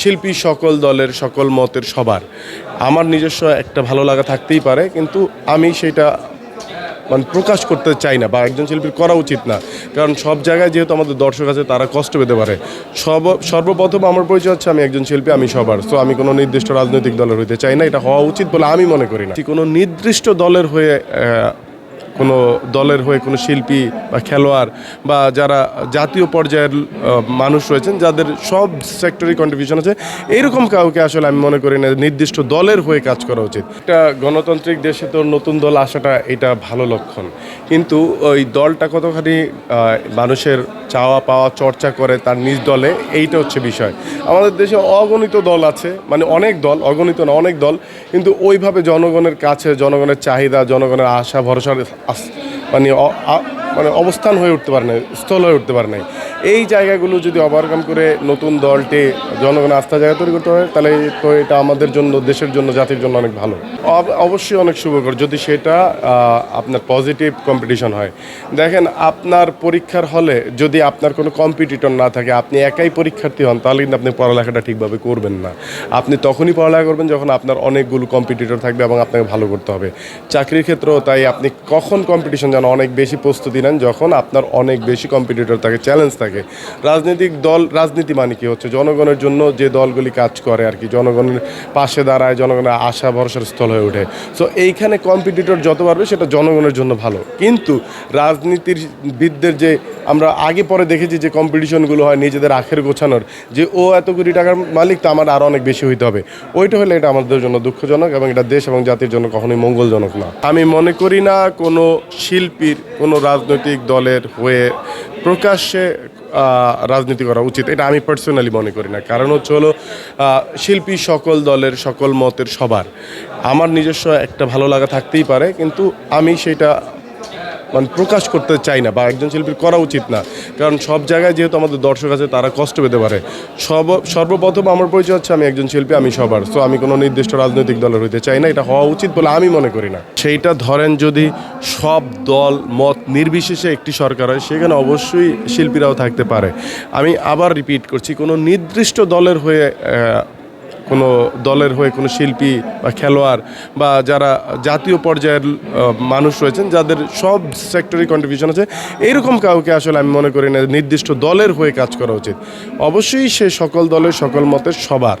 শিল্পী সকল দলের, সকল মতের সবার। আমার নিজস্ব একটা ভালো লাগা থাকতেই পারে, কিন্তু আমি সেটা মানে প্রকাশ করতে চাই না বা একজন শিল্পীর করা উচিত না। কারণ সব জায়গায় যেহেতু আমাদের দর্শক আছে, তারা কষ্ট পেতে পারে। সব, সর্বপ্রথম আমার পরিচয় হচ্ছে আমি একজন শিল্পী, আমি সবার। তো আমি কোনো নির্দিষ্ট রাজনৈতিক দলের হইতে চাই না, এটা হওয়া উচিত বলে আমি মনে করি না। কোনো নির্দিষ্ট দলের হয়ে কোনো দলের হয়ে কোনো শিল্পী বা খেলোয়াড় বা যারা জাতীয় পর্যায়ের মানুষ রয়েছেন, যাদের সব সেক্টরে কন্ট্রিবিউশন আছে এইরকম কাউকে আসলে আমি মনে করি না, নির্দিষ্ট দলের হয়ে কাজ করা উচিত। একটা গণতান্ত্রিক দেশে তো নতুন দল আসাটা এটা ভালো লক্ষণ। কিন্তু ওই দলটা কতখানি মানুষের চাওয়া পাওয়া, চর্চা করে তার নিজ দলে, এইটা হচ্ছে বিষয়। আমাদের দেশে অগণিত দল আছে মানে অনেক দল, অগণিত না, অনেক দল, কিন্তু ওইভাবে জনগণের কাছে, জনগণের চাহিদা, জনগণের আশা ভরসার আস- মানে মানে অবস্থান হয়ে উঠতে পারে নাই, স্থল হয়ে উঠতে পারে নাই। এই জায়গাগুলো যদি ওভারকাম করে নতুন দলটি জনগণের আস্থা জায়গা তৈরি করতে হয়, তাহলে তো এটা আমাদের জন্য, দেশের জন্য, জাতির জন্য অনেক ভালো। অব- অবশ্যই অনেক শুভকর, যদি সেটা আপনার পজিটিভ কম্পিটিশন হয়। দেখেন, আপনার পরীক্ষার হলে যদি আপনার কোনো কম্পিটিটর না থাকে, আপনি একাই পরীক্ষার্থী হন, তাহলে কিন্তু আপনি পড়ালেখাটা ঠিকভাবে করবেন না। আপনি তখনই পড়ালেখা করবেন যখন আপনার অনেকগুলো কম্পিটিটর থাকবে এবং আপনাকে ভালো করতে হবে। চাকরির ক্ষেত্রেও তাই, আপনি কখন কম্পিটিশন যেন অনেক বেশি প্রস্তুতি নেন যখন আপনার অনেক বেশি কম্পিটিটর থাকে চ্যালেঞ্জ থাকে। রাজনৈতিক দল, রাজনীতি মানে কি হচ্ছে? জনগণের জন্য যে দলগুলি কাজ করে আর কি, জনগণের পাশে দাঁড়ায়, জনগণের আশা ভরসার স্থল হয়ে ওঠে। সো এইখানে কম্পিটিটর যত পারবে সেটা জনগণের জন্য ভালো। কিন্তু রাজনীতির বিদ্যের যে আমরা আগে পরে দেখেছি যে কম্পিটিশনগুলো হয় নিজেদের আখের গোছানোর, যে ও এত কোটি টাকার মালিক, তো আমার আরও অনেক বেশি হইতে হবে। ওইটা হলে এটা আমাদের জন্য দুঃখজনক এবং এটা দেশ এবং জাতির জন্য কখনোই মঙ্গলজনক না। আমি মনে করি না কোনো শিল্পীর, কোনো রাজনৈতিক দলের হয়ে প্রকাশ্যে রাজনীতি করা উচিত। এটা আমি পার্সোনালি মনে করি না। কারণ হচ্ছে হলো শিল্পী সকল দলের, সকল মতের সবার। আমার নিজস্ব একটা ভালো লাগা থাকতেই পারে, কিন্তু আমি সেটা মানে প্রকাশ করতে চাই না বা একজন শিল্পীর করা উচিত না। কারণ সব জায়গায় যেহেতু আমাদের দর্শক আছে, তারা কষ্ট পেতে পারে। সব, সর্বপ্রথম আমার পরিচয় হচ্ছে আমি একজন শিল্পী, আমি সবার। তো আমি কোনো নির্দিষ্ট রাজনৈতিক দলের হইতে চাই না, এটা হওয়া উচিত বলে আমি মনে করি না। সেইটা ধরেন যদি সব দল, মত নির্বিশেষে একটি সরকার হয়, সেখানে অবশ্যই শিল্পীরাও থাকতে পারে। আমি আবার রিপিট করছি, কোনো নির্দিষ্ট দলের হয়ে কোনো দলের হয়ে কোনো শিল্পী বা খেলোয়াড় বা যারা জাতীয় পর্যায়ের মানুষ রয়েছেন, যাদের সব সেক্টরে কন্ট্রিবিউশন আছে, এরকম কাউকে আসলে আমি মনে করি না, নির্দিষ্ট দলের হয়ে কাজ করা উচিত। অবশ্যই সে সকল দলের, সকল মতের সবার।